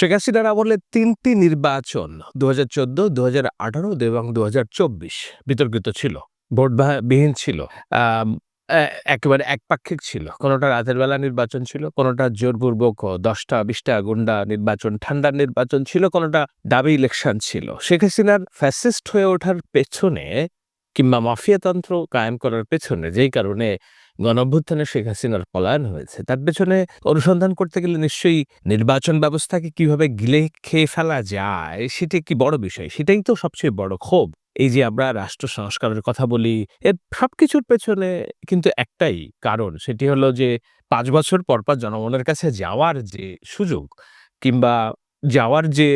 শেখ হাসিনার আমলে তিনটি নির্বাচন দু হাজার চোদ্দ দু হাজার আঠারো এবং দু হাজার চব্বিশ বিতর্কিত ছিল ভোট বিহীন ছিল একেবারে একপাক্ষিক ছিল। কোনোটা রাতের বেলা নির্বাচন ছিল, কোনোটা জোরপূর্বক দশটা, বিশটা গুন্ডা নির্বাচন, ঠান্ডার নির্বাচন ছিল, কোনোটা দাবি ইলেকশন ছিল। শেখ হাসিনার ফ্যাসিস্ট হয়ে ওঠার পেছনে কিংবা মাফিয়াতন্ত্র কায়েম করার পেছনে যেই কারণে গণঅভ্যুত্থানে শেখ হাসিনার পলায়ন হয়েছে। তার পেছনে অনুসন্ধান করতে গেলে নিশ্চয়ই নির্বাচন ব্যবস্থাকে কীভাবে গিলে খেয়ে ফেলা যায়, সেটি একটি বড় বিষয়। সেটাই তো সবচেয়ে বড় ক্ষোভ। এই যে আমরা রাষ্ট্র সংস্কারের কথা বলি, এর সবকিছুর পেছনে কিন্তু একটাই কারণ, সেটি হলো যে পাঁচ বছর পর পর জনগণের কাছে যাওয়ার যে সুযোগ কিংবা যাওয়ার যে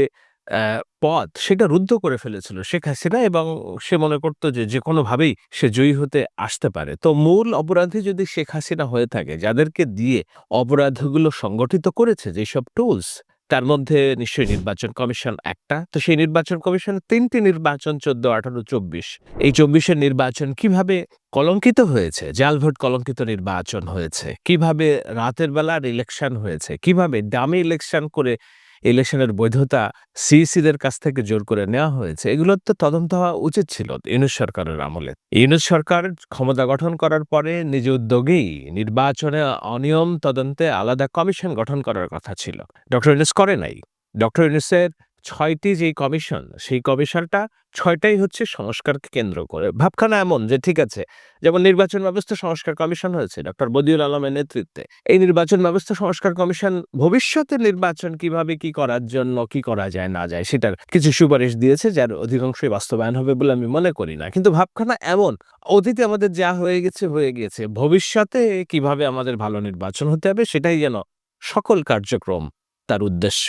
পথ সেটা রুদ্ধ করে ফেলেছিল শেখ হাসিনা এবং সে মনে করতো যে যে কোনোভাবেই সে জয়ী হতে আসতে পারে। তো মূল অপরাধী যদি শেখ হাসিনা হয়ে থাকে, যাদেরকে দিয়ে অপরাধগুলো সংগঠিত করেছে, যেসব টুলস তার মধ্যে নিশ্চয়ই নির্বাচন কমিশন একটা। তো সেই নির্বাচন কমিশন তিনটি নির্বাচন, চোদ্দ, আঠারো, চব্বিশ। এই চব্বিশের নির্বাচন কীভাবে কলঙ্কিত হয়েছে? জাল ভোট কলঙ্কিত নির্বাচন হয়েছে। কীভাবে রাতের বেলার ইলেকশন হয়েছে? কীভাবে দামি ইলেকশন করে ইলেকশনের বৈধতা সিইসিদের কাছ থেকে জোর করে নেওয়া হয়েছে এগুলোর তো তদন্ত হওয়া উচিত ছিল ইউনুস সরকারের আমলে। ইউনুস সরকার ক্ষমতা গঠন করার পরে নিজ উদ্যোগেই নির্বাচনে অনিয়ম তদন্তে আলাদা কমিশন গঠন করার কথা ছিল। ডক্টর ইউনুস করে নাই। ডক্টর ইউনুসের ছয়টি যে কমিশন, সেই কমিশনটা ছয়টাই হচ্ছে সংস্কারকে কেন্দ্র করে। ভাবখানা এমন যে ঠিক আছে, যেমন নির্বাচন ব্যবস্থা সংস্কার কমিশন হয়েছে ডক্টর বদিউল আলমের নেতৃত্বে। এই নির্বাচন ব্যবস্থা সংস্কার কমিশন ভবিষ্যতে নির্বাচন কীভাবে, কি করার জন্য, কি করা যায়, না যায়, সেটার কিছু সুপারিশ দিয়েছে, যার অধিকাংশই বাস্তবায়ন হবে বলে আমি মনে করি না। কিন্তু ভাবখানা এমন, অতীতে আমাদের যা হয়ে গেছে হয়ে গেছে। ভবিষ্যতে কীভাবে আমাদের ভালো নির্বাচন হতে হবে, সেটাই যেন সকল কার্যক্রম তার উদ্দেশ্য।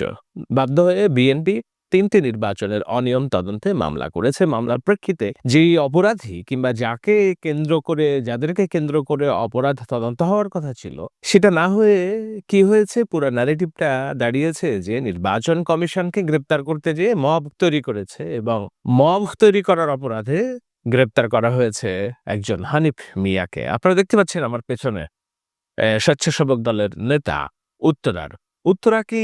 বাধ্য হয়ে বিএনপি তিনটি নির্বাচনের অনিয়ম তদন্তে মামলা করেছে। মামলার প্রেক্ষিতে যেই অপরাধী কিংবা যাকে কেন্দ্র করে, যাদেরকে কেন্দ্র করে অপরাধ তদন্ত হওয়ার কথা ছিল, সেটা না হয়ে কি হয়েছে? পুরো ন্যারেটিভটা দাঁড়িয়েছে যে নির্বাচন কমিশনকে গ্রেপ্তার করতে যেয়ে মব তৈরি করেছে এবং মব তৈরি করার অপরাধে গ্রেপ্তার করা হয়েছে একজন হানিফ মিয়াকে। আপনারা দেখতে পাচ্ছেন আমার পেছনে স্বেচ্ছাসেবক দলের নেতা উত্তরার উত্তরা কি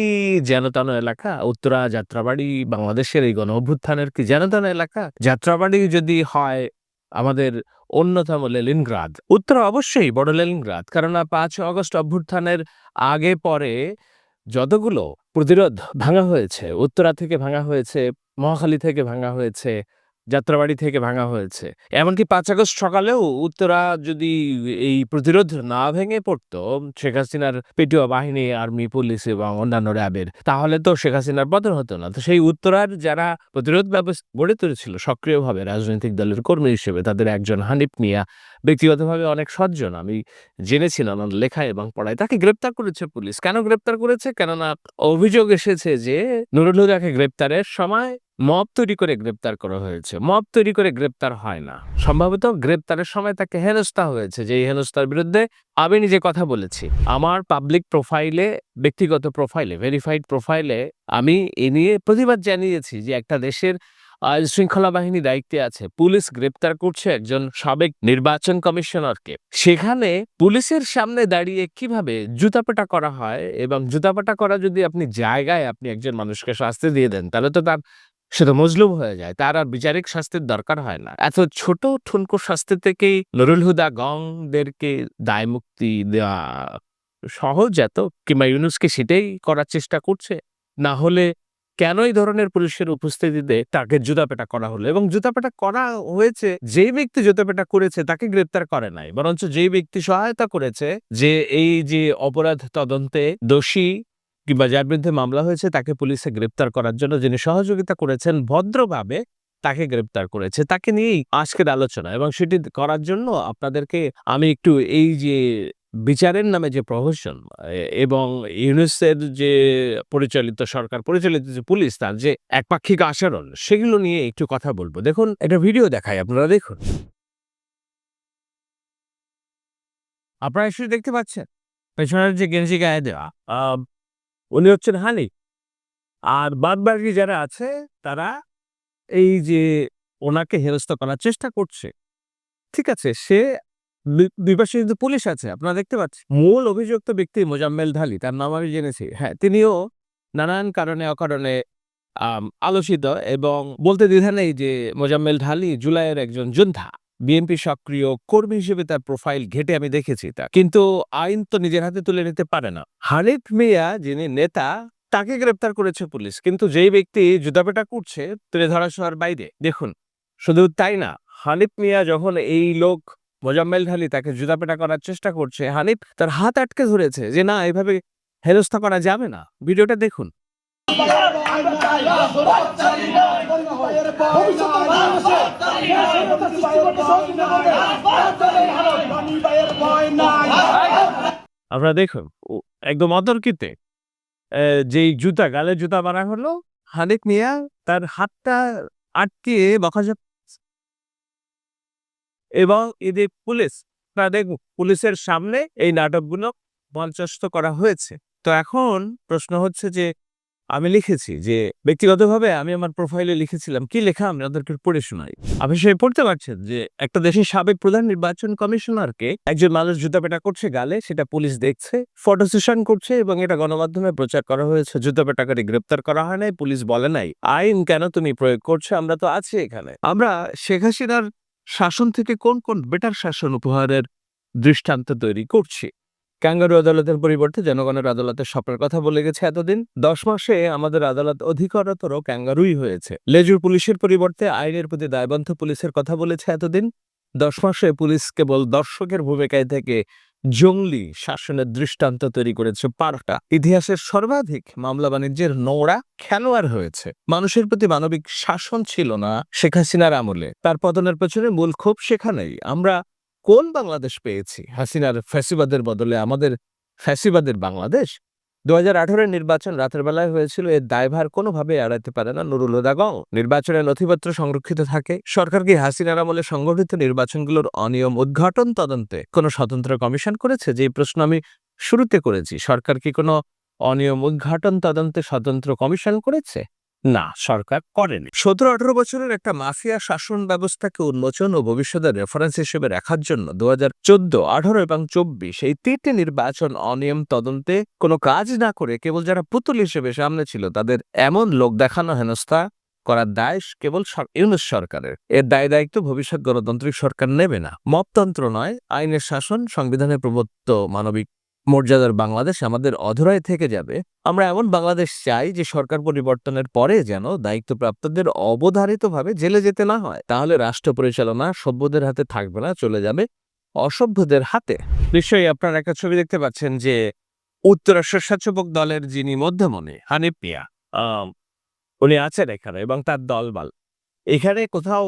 যেনতেন এলাকা, উত্তরা যাত্রাবাড়ি বাংলাদেশের এই গণ অভ্যুত্থানের কি যেনতেন এলাকা? যাত্রাবাড়ি যদি হয় আমাদের অন্যতম লেলিনগ্রাদ। উত্তরা অবশ্যই বড় লেলিনগ্রাদ, কেননা পাঁচ অগস্ট অভ্যুত্থানের আগে পরে যতগুলো প্রতিরোধ ভাঙা হয়েছে, উত্তরা থেকে ভাঙা হয়েছে, মহাখালী থেকে ভাঙা হয়েছে যাত্রাবাড়ি থেকে ভাঙা হয়েছে। এমনকি পাঁচ আগস্ট সকালেও উত্তরা যদি এই প্রতিরোধ না ভেঙে পড়তো শেখ হাসিনার পেটুয়া বাহিনী, আর্মি, পুলিশ এবং অন্যান্য র্যাবের, তাহলে তো শেখ হাসিনার পতন হতো না। তো সেই উত্তরার যারা প্রতিরোধ ব্যবস্থা গড়ে তুলেছিল সক্রিয়ভাবে রাজনৈতিক দলের কর্মী হিসেবে, তাদের একজন হানিফ মিয়া, ব্যক্তিগতভাবে অনেক সজ্জন। আমি জেনেছি নানান লেখা এবং পড়ায়। তাকে গ্রেপ্তার করেছে পুলিশ। কেন গ্রেপ্তার করেছে? কেননা অভিযোগ এসেছে যে নুরুল হুদাকে গ্রেপ্তারের সময় মব তৈরি করে গ্রেপ্তার করা হয়েছে। মব তৈরি করে গ্রেপ্তার হয় না। সম্ভবত গ্রেপ্তারের সময় তাকে হেনস্থা হয়েছে যে এই হেনস্থার বিরুদ্ধে আমি নিজে কথা বলেছি। আমার পাবলিক প্রোফাইলে ব্যক্তিগত প্রোফাইলে ভেরিফাইড প্রোফাইলে আমি এ নিয়ে প্রতিবাদ জানিয়েছি যে একটা দেশের আইন শৃঙ্খলা বাহিনী দায়িত্বে আছে। পুলিশ গ্রেপ্তার করছে একজন সাবেক নির্বাচন কমিশনারকে। সেখানে পুলিশের সামনে দাঁড়িয়ে কীভাবে জুতাপেটা করা হয় এবং জুতাপেটা করা যদি আপনি জায়গায় আপনি একজন মানুষকে শাস্তি দিয়ে দেন, তাহলে তো তার সে তো মজলুম হয়ে যায়, তার আর বিচারিক শাস্তির দরকার হয় না। এত ছোট ঠুনকো শাস্তি থেকেই নুরুল হুদা গংদেরকে দায় মুক্তি দেওয়া সহজ এত? কিংবা ইউনুসকে সেটাই করার চেষ্টা করছে? না হলে কেন এই ধরনের পুলিশের উপস্থিতিতে তাকে জুতাপেটা করা হলো? এবং জুতাপেটা করা হয়েছে, যেই ব্যক্তি জুতাপেটা করেছে তাকে গ্রেপ্তার করে নাই। বরঞ্চ যেই ব্যক্তি সহায়তা করেছে, যে এই যে অপরাধ তদন্তে দোষী কিংবা যার বিরুদ্ধে মামলা হয়েছে, তাকে পুলিশে গ্রেপ্তার করার জন্য যিনি সহযোগিতা করেছেন, ভদ্রভাবে তাকে গ্রেপ্তার করেছে। তাকে নিয়েই আজকের আলোচনা এবং সেটি করার জন্য আপনাদেরকে আমি একটু এই যে বিচারের নামে যে প্রহসন এবং ইউনুসের যে পরিচালিত সরকার, পরিচালিত যে পুলিশ, তার যে একপাক্ষিক আচরণ, সেগুলো নিয়ে একটু কথা বলব। দেখুন, একটা ভিডিও দেখাই আপনারা, দেখুন। আপনারা এসে দেখতে পাচ্ছেন। পেছনের যে গেঞ্জি গায়ে দেওয়া উনি হচ্ছেন হানি আর বাদ বাকি যারা আছে, তারা এই যে ওনাকে হেনস্থা করার চেষ্টা করছে। ঠিক আছে, সে দুই পাশে কিন্তু পুলিশ আছে, আপনারা দেখতে পাচ্ছেন। মূল অভিযুক্ত ব্যক্তি মোজাম্মেল ঢালি, তার নাম আমি জেনেছি। হ্যাঁ তিনিও নানান কারণে, অকারণে আলোচিত এবং বলতে দ্বিধা নেই যে মোজাম্মেল ঢালি জুলাইয়ের একজন যোদ্ধা। বিএনপি সক্রিয় কর্মী হিসেবে তার প্রোফাইল ঘেটে আমি দেখেছি তা। কিন্তু আইন তো নিজের হাতে তুলে নিতে পারে না। হানিফ মিয়া, যিনি নেতা, তাকে গ্রেপ্তার করেছে পুলিশ। কিন্তু যেই ব্যক্তি জুতাপেটা করছে, তুলে ধরা ছোঁয়ার বাইরে। দেখুন, শুধু তাই না, হানিফ মিয়া যখন এই লোক মোজাম্মেল ঢালি তাকে জুতাপেটা করার চেষ্টা করছে, হানিফ তার হাত আটকে ধরেছে যে, না, এভাবে হেনস্থা করা যাবে না। ভিডিওটা দেখুন। আপনারা দেখুন একদম অতর্কিতে যেই জুতা গালে জুতা মারা হলো, হানিফ মিয়া তার হাতটা আটকে বকা এবং এদের পুলিশ দেখুন, পুলিশের সামনে এই নাটকগুলো মঞ্চস্থ করা হয়েছে। তো এখন প্রশ্ন হচ্ছে যে আমি লিখেছি যে, ব্যক্তিগতভাবে আমি আমার প্রোফাইলে লিখেছিলাম, কি লেখা আমি ওদেরকে পড়ে শোনাই। আপনি সে পড়তে পারছেন যে, একটা দেশের সাবেক প্রধান নির্বাচন কমিশনারকে একজন মানুষ জুতাপেটা করছে গালে, সেটা পুলিশ দেখছে, ফটো সেশন করছে এবং এটা গণমাধ্যমে প্রচার করা হয়েছে। জুতাপেটাকারী গ্রেপ্তার করা হয় নাই, পুলিশ বলে নাই, আইন কেন তুমি প্রয়োগ করছ? আমরা তো আছি এখানে। আমরা শেখ হাসিনার শাসন থেকে কোন কোন বেটার শাসন উপহারের দৃষ্টান্ত তৈরি করছি? ক্যাঙ্গারু আদালতের পরিবর্তে জনগণের আদালতের স্বপ্নের কথা বলে গেছে এতদিন। দশ মাসে আমাদের আদালত অধিকতর ক্যাঙ্গারুই হয়েছে। লেজুর পুলিশের পরিবর্তে আইনের প্রতি দায়বদ্ধ পুলিশের কথা বলেছে এতদিন। দশ মাসে পুলিশ কেবল দর্শকের ভূমিকায় থেকে জঙ্গলি শাসনের দৃষ্টান্ত তৈরি করেছে পারটা ইতিহাসের সর্বাধিক মামলা বাণিজ্যের নোংরা খেলোয়াড় হয়েছে। মানুষের প্রতি মানবিক শাসন ছিল না শেখ হাসিনার আমলে। তার পতনের পেছনে মূল ক্ষোভ সেখানেই। আমরা কোন বাংলাদেশ পেয়েছি? হাসিনার ফ্যাসিবাদের বদলে আমাদের ফ্যাসিবাদের বাংলাদেশ? দু হাজার নির্বাচন রাতের বেলায় হয়েছিল, এর দায়ভার কোনোভাবে এড়াতে পারে না নুরুল হুদা গং। নির্বাচনের নথিপত্র সংরক্ষিত থাকে। সরকার কি হাসিনার আমলে সংগঠিত নির্বাচনগুলোর অনিয়ম উদ্ঘাটন তদন্তে কোনো স্বতন্ত্র কমিশন করেছে? যে প্রশ্ন আমি শুরুতে করেছি, সরকার কি কোনো অনিয়ম উদ্ঘাটন তদন্তে স্বতন্ত্র কমিশন করেছে? না, সরকার করেনি। সতেরো আঠারো বছরের একটা মাফিয়া শাসন ব্যবস্থাকে উন্মোচন ও ভবিষ্যতের রেফারেন্স হিসেবে রাখার জন্য দু হাজার চোদ্দ, আঠারো এবং চব্বিশ এই তিনটি নির্বাচন অনিয়ম তদন্তে কোনো কাজ না করে কেবল যারা পুতুল হিসেবে সামনে ছিল তাদের এমন লোক দেখানো হেনস্থা করার দায় কেবল ইউনুস সরকারের। এর দায় দায়িত্ব ভবিষ্যৎ গণতান্ত্রিক সরকার নেবে না। মপতন্ত্র নয়, আইনের শাসন সংবিধানে প্রবত্ত মানবিক মর্যাদার বাংলাদেশ আমাদের অধরায় থেকে যাবে। আমরা এমন বাংলাদেশ চাই যে সরকার পরিবর্তনের পরে যেন দায়িত্বপ্রাপ্তদের অবধারিতভাবে জেলে যেতে না হয়। তাহলে রাষ্ট্র পরিচালনা সভ্যদের হাতে থাকবে না, চলে যাবে অসভ্যদের হাতে। নিশ্চয়ই আপনারা একটা ছবি দেখতে পাচ্ছেন যে উত্তরা স্বেচ্ছাসেবক দলের যিনি মধ্যমণি, হানিফ মিয়া উনি আছেন এখানে এবং তার দলবল। এখানে কোথাও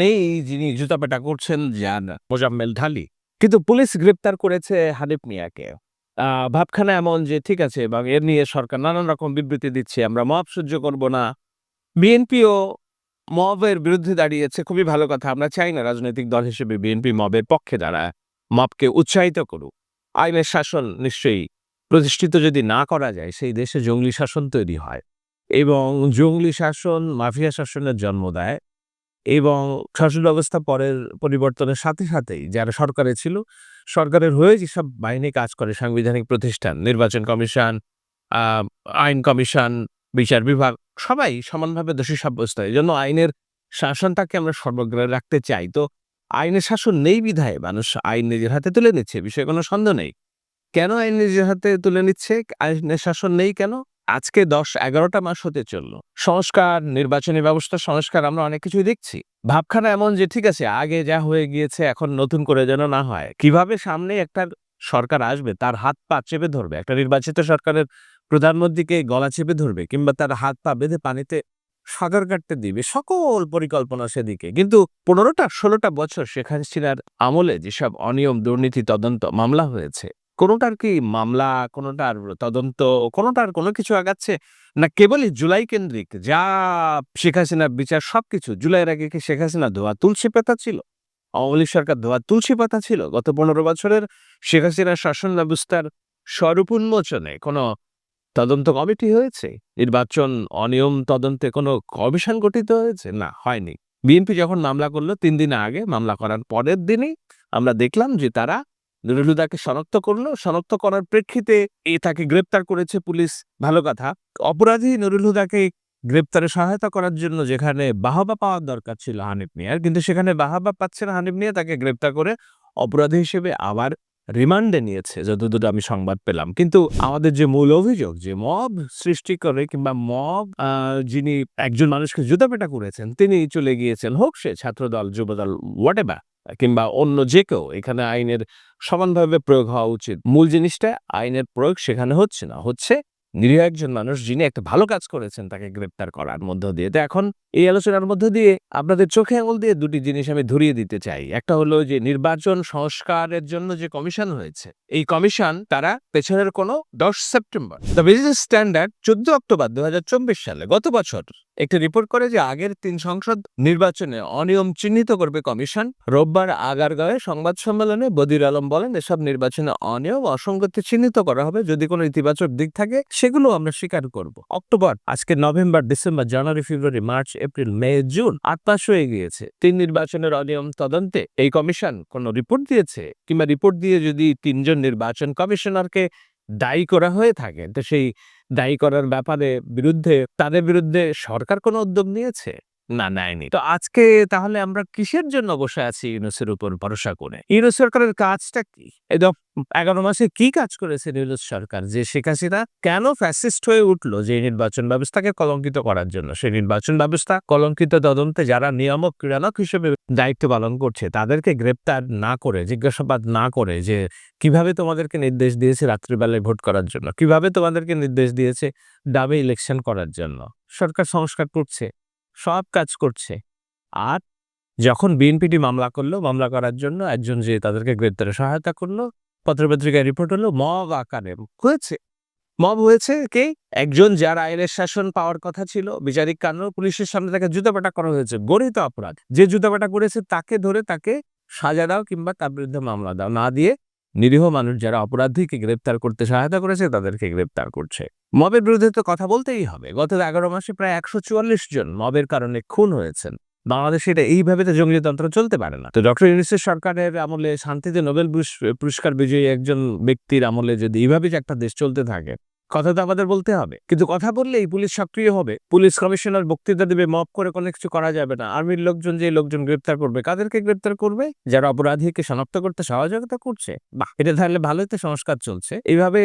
নেই যিনি জুতাপেটা করছেন যান মোজাম্মেল ঢালি। কিন্তু পুলিশ গ্রেপ্তার করেছে হানিফ মিয়াকে। ভাবখানা এমন যে, ঠিক আছে এবং এর নিয়ে সরকার নানান রকম বিবৃতি দিচ্ছে, আমরা মব সহ্য করব না। বিএনপিও মবের বিরুদ্ধে দাঁড়িয়েছে, খুবই ভালো কথা। আমরা চাই না রাজনৈতিক দল হিসেবে বিএনপি মবের পক্ষে দাঁড়ায়, মবকে উৎসাহিত করুক। আইনের শাসন নিশ্চয়ই প্রতিষ্ঠিত যদি না করা যায়, সেই দেশে জঙ্গলি শাসন তৈরি হয় এবং জঙ্গলি শাসন মাফিয়া শাসনের জন্ম দেয়। এবং শাসন ব্যবস্থা পরের পরিবর্তনের সাথে সাথেই যারা সরকারে ছিল, সরকারের হয়ে যেসব বাহিনী কাজ করে, সাংবিধানিক প্রতিষ্ঠান, নির্বাচন কমিশন আইন কমিশন, বিচার বিভাগ, সবাই সমানভাবে দোষী সাব্যস্ত। হয় জন্য আইনের শাসনটাকে আমরা সর্বগ্রাহে রাখতে চাই। তো আইনের শাসন নেই বিধায়, মানুষ আইন নিজের হাতে তুলে নিচ্ছে, বিষয়ে কোনো সন্দেহ নেই। কেন আইন নিজের হাতে তুলে নিচ্ছে? আইনের শাসন নেই কেন? আজকে দশ এগারোটা মাস হতে চলল। সংস্কার, নির্বাচনী ব্যবস্থা, সংস্কার আমরা অনেক কিছুই দেখছি। ভাবখানা এমন যে, ঠিক আছে, আগে যা হয়ে গিয়েছে, এখন নতুন করে যেন না হয়। কীভাবে সামনে একটা সরকার আসবে, তার হাত পা চেপে ধরবে? একটা নির্বাচিত সরকারের প্রধানমন্ত্রীকে গলা চেপে ধরবে কিংবা তার হাত পা বেঁধে পানিতে সাগর কাটতে দিবে? সকল পরিকল্পনা সেদিকে। কিন্তু পনেরোটা, ষোলোটা বছর শেখ হাসিনার আমলে যেসব অনিয়ম, দুর্নীতি, তদন্ত, মামলা হয়েছে কোনোটার কি মামলা, কোনোটার তদন্ত, কোনোটার কোনো কিছু আগাচ্ছে? না কেবলই জুলাই কেন্দ্রিক যা শেখ হাসিনার বিচার সবকিছু, জুলাইয়ের আগে কি শেখ হাসিনা ধোয়া তুলসী পাতা ছিল? আওয়ামী লীগ সরকার ধোয়া তুলসী পাতা ছিল? গত পনেরো বছরের শেখ হাসিনার শাসন ব্যবস্থার স্বরূপ উন্মোচনে কোনো তদন্ত কমিটি হয়েছে? নির্বাচন অনিয়ম তদন্তে কোনো কমিশন গঠিত হয়েছে? না, হয়নি। বিএনপি যখন মামলা করল, তিন দিন আগে মামলা করার পরের দিনই আমরা দেখলাম যে তারা নুরুল হুদাকে শনাক্ত করল। শনাক্ত করার প্রেক্ষিতে এ তাকে গ্রেপ্তার করেছে পুলিশ। ভালো কথা। অপরাধী নুরুলুদাকে গ্রেপ্তারে সহায়তা করার জন্য যেখানে বাহবা পাওয়ার দরকার ছিল হানিফ মিয়ার, কিন্তু সেখানে বাহাবা পাচ্ছে না হানিফ মিয়া, তাকে গ্রেপ্তার করে অপরাধী হিসেবে আবার রিমান্ডে নিয়েছে, যতদূর আমি সংবাদ পেলাম। কিন্তু আমাদের যে মূল অভিযোগ, যে মব সৃষ্টি করে কিংবা মব যিনি একজন মানুষকে জুতাপেটা করেছেন, তিনি চলে গিয়েছেন, হোক সে ছাত্রদল, যুবদল হোয়াট কিংবা অন্য যে কেউ, এখানে আইনের সমানভাবে প্রয়োগ হওয়া উচিত। মূল জিনিসটা, আইনের প্রয়োগ সেখানে হচ্ছে না। হচ্ছে নিরীহ একজন মানুষ যিনি একটা ভালো কাজ করেছেন, তাকে গ্রেপ্তার করার মধ্য দিয়ে। তো এখন এই আলোচনার মধ্য দিয়ে আপনাদের চোখে আঙুল দিয়ে দুটি জিনিস আমি ধরিয়ে দিতে চাই। একটা হলো যে নির্বাচন সংস্কারের জন্য যে কমিশন হয়েছে, এই কমিশন তারা পেছনের কোনো দশ সেপ্টেম্বর, দ্য বিজনেস স্ট্যান্ডার্ড চোদ্দ অক্টোবর দুহাজার চব্বিশ সালে গত বছর একটি রিপোর্ট করে যে আগের তিন সংসদ নির্বাচনে অনিয়ম চিহ্নিত করবে কমিশন। রোববার আগারগাঁওয়ে সংবাদ সম্মেলনে বদির আলম বলেন, এসব নির্বাচনে অনিয়ম, অসঙ্গতি চিহ্নিত করা হবে, যদি কোনো ইতিবাচক দিক থাকে, সেগুলো আমরা স্বীকার করব। অক্টোবর, আজকে November, December, January, February, March April, May, June আট মাস হয়ে গিয়েছে। তিন নির্বাচনের অনিয়ম তদন্তে এই কমিশন কোনো রিপোর্ট দিয়েছে? কিংবা রিপোর্ট দিয়ে যদি তিনজন নির্বাচন কমিশনারকে দায়ী করা হয়ে থাকে, তো সেই দায়ী করার ব্যাপারে বিরুদ্ধে, তাদের বিরুদ্ধে সরকার কোনো উদ্যোগ নিয়েছে? না, নেয়নি। তো আজকে তাহলে আমরা কিসের জন্য বসে আছি ইউনুসের উপর ভরসা করে? ইউনুস সরকারের কাজটা কি? এগারো মাসে কি কাজ করেছে ইউনুস সরকার? যে শেখ হাসিনা কেন ফ্যাসিস্ট হয়ে উঠল যে নির্বাচন ব্যবস্থাকে কলঙ্কিত করার জন্য? সেই নির্বাচন ব্যবস্থা, কলঙ্কিত তদন্তে যারা নিয়ামক, ক্রীড়ানক হিসেবে দায়িত্ব পালন করছে, তাদেরকে গ্রেপ্তার না করে, জিজ্ঞাসাবাদ না করে যে কীভাবে তোমাদেরকে নির্দেশ দিয়েছে রাত্রিবেলায় ভোট করার জন্য? কীভাবে তোমাদেরকে নির্দেশ দিয়েছে ডাবে ইলেকশন করার জন্য? সরকার সংস্কার করছে। সব কাজ করছে। আর যখন বিএনপিটি মামলা করল, মামলা করার জন্য একজন যে তাদেরকে গ্রেপ্তারে সহায়তা করল, পত্রপত্রিকায় রিপোর্ট হলো মব আকারে হয়েছে। মব হয়েছে কে? একজন যার আইনের শাসন পাওয়ার কথা ছিল, বিচারিক কান্ন পুলিশের সামনে তাকে জুতাপাটা করা হয়েছে গরিত অপরাধ। যে জুতাপাটা করেছে, তাকে ধরে তাকে সাজা দাও কিংবা তার বিরুদ্ধে মামলা দাও, না দিয়ে নিরীহ মানুষ যারা অপরাধীকে গ্রেপ্তার করতে সহায়তা করেছে, তাদেরকে গ্রেপ্তার করছে। মবের বিরুদ্ধে তো কথা বলতেই হবে। গত এগারো মাসে প্রায় একশো চুয়াল্লিশ জন মবের কারণে খুন হয়েছেন। বাংলাদেশে এটা এইভাবে তো জঙ্গিতন্ত্র চলতে পারে না। তো ডক্টর ইউনিসের সরকারের আমলে শান্তিতে নোবেল পুরস্কার বিজয়ী একজন ব্যক্তির আমলে যদি এইভাবে যে একটা দেশ চলতে থাকে কথা তো আমাদের বলতে হবে। কিন্তু কথা বললেই পুলিশ সক্রিয় হবে। পুলিশ কমিশনার বক্তৃতা দেবে, মপ করে কোনো কিছু করা যাবে না। আর্মির লোকজন যে লোকজন গ্রেপ্তার করবে, কাদেরকে গ্রেপ্তার করবে? যারা অপরাধীকে শনাক্ত করতে সহযোগিতা করছে? বাহ, এটা তাহলে ভালোই তো সংস্কার চলছে। এইভাবে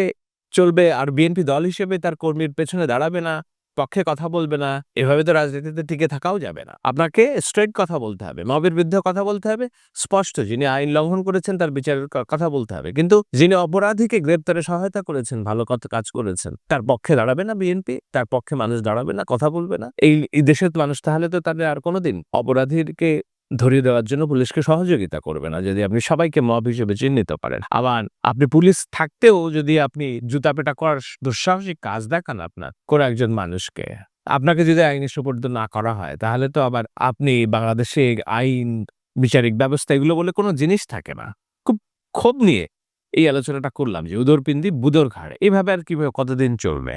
চলবে আর বিএনপি দল হিসেবে তার কর্মীর পেছনে দাঁড়াবে না। পক্ষে কথা বলবে না, এভাবে তো রাজনীতিতে টিকে থাকাও যাবে না। আপনাকে স্ট্রেট কথা বলতে হবে, মবের বিরুদ্ধে কথা বলতে হবে, স্পষ্ট যিনি আইন লঙ্ঘন করেছেন তার বিচারের কথা বলতে হবে। কিন্তু যিনি অপরাধীকে গ্রেপ্তারে সহায়তা করেছেন, ভালো কাজ করেছেন, তার পক্ষে দাঁড়াবে না বিএনপি তার পক্ষে মানুষ দাঁড়াবে না, কথা বলবে না। এই এই দেশের মানুষ তাহলে তো তাদের আর কোনোদিন অপরাধীকে ধরিয়ে দেওয়ার জন্য পুলিশকে সহযোগিতা করবে না, যদি আপনি সবাইকে মব হিসেবে চিহ্নিত করেন আবার আপনি পুলিশ থাকতেও যদি আপনি জুতাপেটা করার দুঃসাহসিক কাজ দেখান আপনার, কোনো একজন মানুষকে, আপনাকে যদি আইনি সুপর্দ না করা হয়, তাহলে তো আবার আপনি বাংলাদেশে আইন, বিচারিক ব্যবস্থা এগুলো বলে কোনো জিনিস থাকে না। খুব ক্ষোভ নিয়ে এই আলোচনাটা করলাম যে উদর পিন্দি বুদর ঘাড়ে এইভাবে আর কীভাবে কতদিন চলবে?